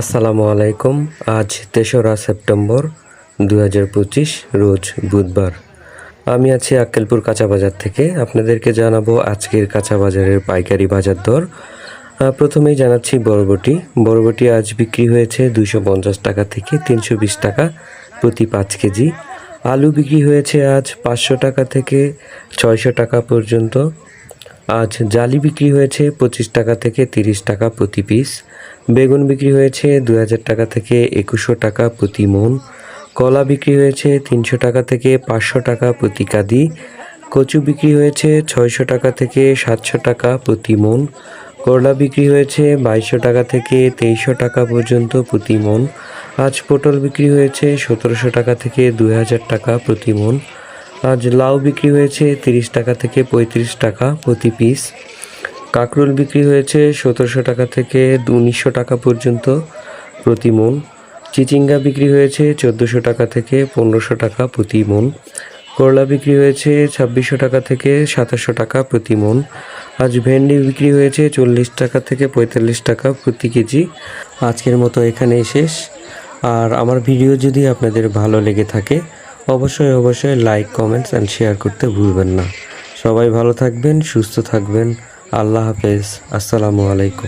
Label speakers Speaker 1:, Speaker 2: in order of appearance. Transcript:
Speaker 1: আসসালামু আলাইকুম। আজ তেসরা সেপ্টেম্বর দু হাজার পঁচিশ, রোজ বুধবার। আমি আছি আক্কেলপুর কাঁচা বাজার থেকে। আপনাদেরকে জানাব আজকের কাঁচা বাজারের পাইকারি বাজার দর। প্রথমেই জানাচ্ছি বরবটি। বরবটি আজ বিক্রি হয়েছে দুশো টাকা থেকে তিনশো বিশ টাকা প্রতি পাঁচ কেজি। আলু বিক্রি হয়েছে আজ পাঁচশো টাকা থেকে ছয়শো টাকা পর্যন্ত। আজ জালি বিক্রি হয়েছে পঁচিশ টাকা থেকে তিরিশ টাকা প্রতি পিস। বেগুন বিক্রি হয়েছে দু হাজার টাকা থেকে একুশশো টাকা প্রতি মন। কলা বিক্রি হয়েছে তিনশো টাকা থেকে পাঁচশো টাকা প্রতি কাদি। কচু বিক্রি হয়েছে ছয়শো টাকা থেকে সাতশো টাকা প্রতি মন। করলা বিক্রি হয়েছে বাইশশো টাকা থেকে তেইশশো টাকা পর্যন্ত প্রতি মন। আজ পটল বিক্রি হয়েছে সতেরোশো টাকা থেকে দুই হাজার টাকা প্রতি মন। আজ লাউ বিক্রি হয়েছে তিরিশ টাকা থেকে পঁয়ত্রিশ টাকা প্রতি পিস। কাঁকরোল বিক্রি হয়েছে সতেরোশো টাকা থেকে উনিশশো টাকা পর্যন্ত প্রতি মন। চিচিঙ্গা বিক্রি হয়েছে চোদ্দোশো টাকা থেকে পনেরোশো টাকা প্রতি মন। করলা বিক্রি হয়েছে ছাব্বিশশো টাকা থেকে সাতাশশো টাকা প্রতি মন। আজ ভেন্ডি বিক্রি হয়েছে চল্লিশ টাকা থেকে পঁয়তাল্লিশ টাকা প্রতি কেজি। আজকের মতো এখানেই শেষ। আর আমার ভিডিও যদি আপনাদের ভালো লেগে থাকে অবশ্যই অবশ্যই লাইক কমেন্টস অ্যান্ড শেয়ার করতে ভুলবেন না। সবাই ভালো থাকবেন, সুস্থ থাকবেন। আল্লাহ হাফেজ। আসসালামু আলাইকুম।